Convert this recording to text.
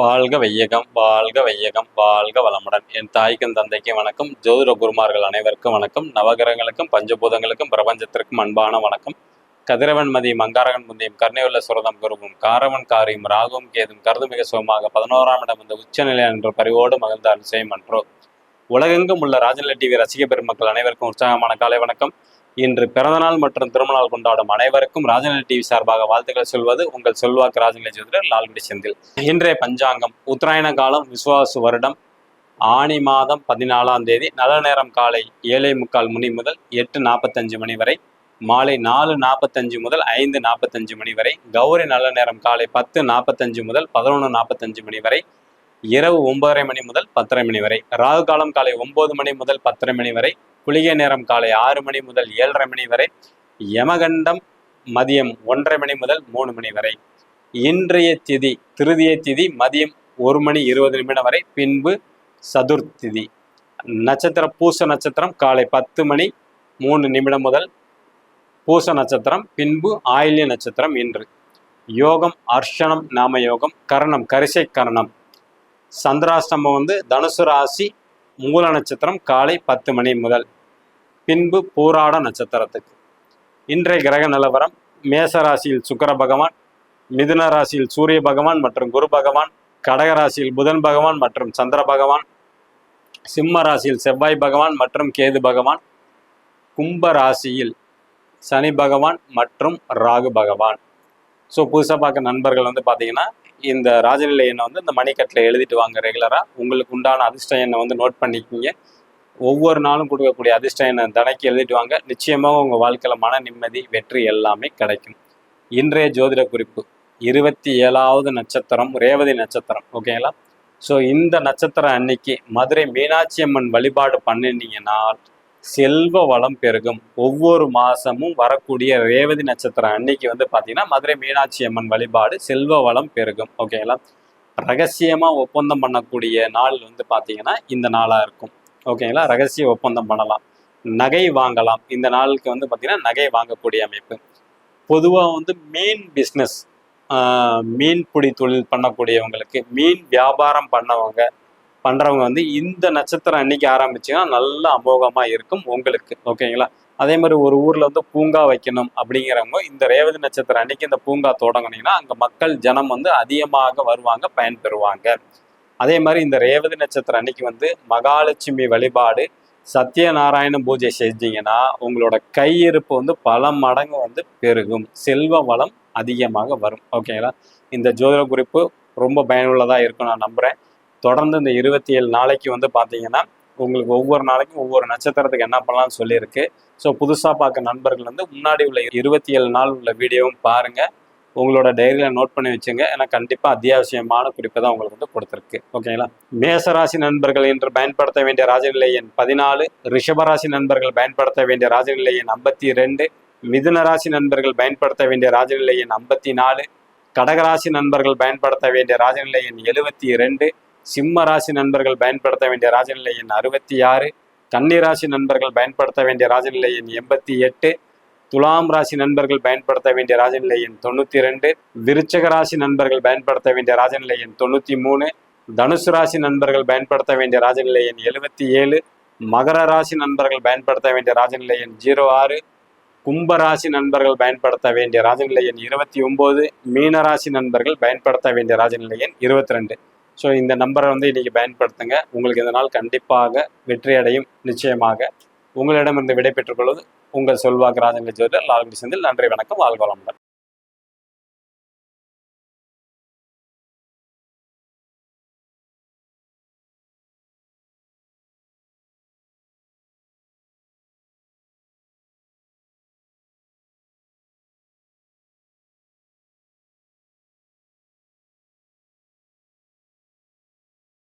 வாழ்க வையகம் வாழ்க வையகம் வாழ்க வளமுடன். என் தாய்க்கும் தந்தைக்கும் வணக்கம். ஜோதிட குருமார்கள் அனைவருக்கும் வணக்கம். நவகிரகங்களுக்கும் பஞ்சபூதங்களுக்கும் பிரபஞ்சத்திற்கும் அன்பான வணக்கம். கதிரவன் மதியம் மங்காரகன் முந்தியம் கருணையுள்ள சுரதம் குருவும் காரவன் காரியும் ராகும் கேதும் கருது மிக சுகமாக பதினோராம் இடம் இந்த உச்சநிலை என்ற பரிவோடு மகிழ்ந்த அனுசயம் அன்றோ. உலகெங்கும் உள்ள ராஜநிலை டிவி ரசிக பெருமக்கள் அனைவருக்கும் உற்சாகமான காலை வணக்கம். இன்று பிறந்தநாள் மற்றும் திருமணநாள் கொண்டாடும் அனைவருக்கும் ராஜநிலை டிவி சார்பாக வாழ்த்துக்களை சொல்வது உங்கள் சொல்வாக்கு ராஜநிலை ஜோதிடர் லால்குடி செந்தில். இன்றைய பஞ்சாங்கம் உத்தராயண காலம் விசுவாசு வருடம் ஆணி மாதம் பதினாலாம் தேதி நல்ல நேரம் காலை ஏழை முக்கால் மணி முதல் எட்டு நாற்பத்தஞ்சு மணி வரை மாலை நாலு நாற்பத்தஞ்சு முதல் ஐந்து நாற்பத்தஞ்சு மணி வரை கௌரி நல்ல நேரம் காலை பத்து நாற்பத்தஞ்சு முதல் பதினொன்று நாற்பத்தஞ்சு மணி வரை இரவு ஒன்பதரை மணி முதல் பத்தரை மணி வரை ராகு காலம் காலை ஒன்பது மணி முதல் பத்தரை மணி வரை குளிகை நேரம் காலை ஆறு மணி முதல் ஏழரை மணி வரை யமகண்டம் மதியம் ஒன்றரை மணி முதல் மூணு மணி வரை இன்றைய திதி திருதிய திதி மதியம் ஒரு மணி இருபது நிமிடம் வரை பின்பு சதுர்த்திதி. நட்சத்திரம் பூச நட்சத்திரம் காலை பத்து மணி மூணு நிமிடம் முதல் பூச நட்சத்திரம் பின்பு ஆயில்ய நட்சத்திரம் இன்று. யோகம் அர்ஷனம் நாம யோகம் கரணம் கரிசை கரணம். சந்திராஷ்டமம் வந்து தனுசு ராசி மூல நட்சத்திரம் காலை பத்து மணி முதல். பின்பு பூராட நட்சத்திரத்துக்கு. இன்றைய கிரக நிலவரம் மேச ராசியில் சுக்கர பகவான் மிதுன ராசியில் சூரிய பகவான் மற்றும் குரு பகவான் கடக ராசியில் புதன் பகவான் மற்றும் சந்திர பகவான் சிம்ம ராசியில் செவ்வாய் பகவான் மற்றும் கேது பகவான் கும்ப ராசியில் சனி பகவான் மற்றும் ராகு பகவான். ஸோ புதுசாக பார்க்க நண்பர்கள் வந்து பார்த்தீங்கன்னா இந்த ராஜநிலை எண்ணை வந்து இந்த மணிக்கட்டில் எழுதிட்டு வாங்க ரெகுலராக உங்களுக்கு உண்டான அதிர்ஷ்ட எண்ணை வந்து நோட் பண்ணிக்கிங்க. ஒவ்வொரு நாளும் கொடுக்கக்கூடிய அதிர்ஷ்டம் எண்ணை தனக்கு எழுதிட்டு வாங்க. நிச்சயமாக உங்கள் வாழ்க்கையில் மன நிம்மதி வெற்றி எல்லாமே கிடைக்கும். இன்றைய ஜோதிட குறிப்பு இருபத்தி ஏழாவது நட்சத்திரம் ரேவதி நட்சத்திரம் ஓகேங்களா ஸோ இந்த நட்சத்திரம் அன்னைக்கு மதுரை மீனாட்சி அம்மன் வழிபாடு பண்ணினீங்கன்னா செல்வ வளம் பெருகும். ஒவ்வொரு மாதமும் வரக்கூடிய ரேவதி நட்சத்திரம் அன்னைக்கு வந்து பார்த்தீங்கன்னா மதுரை மீனாட்சி அம்மன் வழிபாடு செல்வ வளம் பெருகும் ஓகேங்களா ரகசியமாக ஒப்பந்தம் பண்ணக்கூடிய நாள் வந்து பார்த்தீங்கன்னா இந்த நாளாக இருக்கும். ஓகேங்களா ரகசிய ஒப்பந்தம் பண்ணலாம். நகை வாங்கலாம். இந்த நாளுக்கு வந்து பார்த்தீங்கன்னா நகை வாங்கக்கூடிய அமைப்பு. பொதுவாக வந்து மீன் பிஸ்னஸ் மீன் பிடி தொழில் பண்ணக்கூடியவங்களுக்கு மீன் வியாபாரம் பண்ணவங்க பண்ணுறவங்க வந்து இந்த நட்சத்திரம் அன்னைக்கு ஆரம்பிச்சிங்கன்னா நல்ல அமோகமாக இருக்கும் உங்களுக்கு. ஓகேங்களா அதே மாதிரி ஒரு ஊரில் வந்து பூங்கா வைக்கணும் அப்படிங்கிறவங்க இந்த ரேவதி நட்சத்திரம் அன்னைக்கு இந்த பூங்கா தொடங்கினீங்கன்னா அங்கே மக்கள் ஜனம் வந்து அதிகமாக வருவாங்க பயன்பெறுவாங்க. அதே மாதிரி இந்த ரேவதி நட்சத்திரம் அன்னைக்கு வந்து மகாலட்சுமி வழிபாடு சத்யநாராயண பூஜை செஞ்சீங்கன்னா உங்களோட கையிருப்பு வந்து பல மடங்கு வந்து பெருகும். செல்வ வளம் அதிகமாக வரும். ஓகேங்களா இந்த ஜோதிட குறிப்பு ரொம்ப பயனுள்ளதாக இருக்கும் நான் நம்புகிறேன் தொடர்ந்து இந்த இருபத்தி ஏழு நாளைக்கு வந்து பார்த்தீங்கன்னா உங்களுக்கு ஒவ்வொரு நாளைக்கும் ஒவ்வொரு நட்சத்திரத்துக்கு என்ன பண்ணலாம்னு சொல்லியிருக்கு. ஸோ புதுசாக பார்க்க நண்பர்கள் வந்து முன்னாடி உள்ள இருபத்தி ஏழு நாள் உள்ள வீடியோவும் பாருங்கள் உங்களோட டைரியில் நோட் பண்ணி வச்சுங்க. ஏன்னா கண்டிப்பாக அத்தியாவசியமான குறிப்பை தான் உங்களுக்கு வந்து கொடுத்துருக்கு. ஓகேங்களா? மேசராசி நண்பர்கள் என்று பயன்படுத்த வேண்டிய ராஜநிலை எண் பதினாலு. ரிஷபராசி நண்பர்கள் பயன்படுத்த வேண்டிய ராஜநிலை எண் ஐம்பத்தி ரெண்டு மிதுன ராசி நண்பர்கள் பயன்படுத்த வேண்டிய ராஜநிலை எண் ஐம்பத்தி நாலு கடகராசி நண்பர்கள் பயன்படுத்த வேண்டிய ராஜநிலை எண் எழுபத்தி ரெண்டு சிம்ம ராசி நண்பர்கள் பயன்படுத்த வேண்டிய ராஜநிலை எண் அறுபத்தி ஆறு கன்னிராசி நண்பர்கள் பயன்படுத்த வேண்டிய ராஜநிலை எண் எண்பத்தி எட்டு துலாம் ராசி நண்பர்கள் பயன்படுத்த வேண்டிய ராஜநிலை எண் தொண்ணூற்றி ரெண்டு விருச்சக ராசி நண்பர்கள் பயன்படுத்த வேண்டிய ராஜநிலை எண் தொண்ணூற்றி மூணு தனுசு ராசி நண்பர்கள் பயன்படுத்த வேண்டிய ராஜநிலை எண் எழுபத்தி ஏழு மகர ராசி நண்பர்கள் பயன்படுத்த வேண்டிய ராஜநிலை எண் ஜீரோ ஆறு கும்ப ராசி நண்பர்கள் பயன்படுத்த வேண்டிய ராஜநிலை எண் இருபத்தி ஒம்பது மீன ராசி நண்பர்கள் பயன்படுத்த வேண்டிய ராஜநிலை எண் இருபத்தி ரெண்டு. ஸோ இந்த நம்பரை வந்து இன்னைக்கு பயன்படுத்துங்க. உங்களுக்கு இதனால் கண்டிப்பாக வெற்றி அடையும் நிச்சயமாக உங்களிடமிருந்து விடை பெற்றுக்கொள்வது உங்கள் செல்வாக்கு ராஜங்க ஜோதிடர் லால்குடி செந்தில் நன்றி வணக்கம் வாழ்வளமுடன்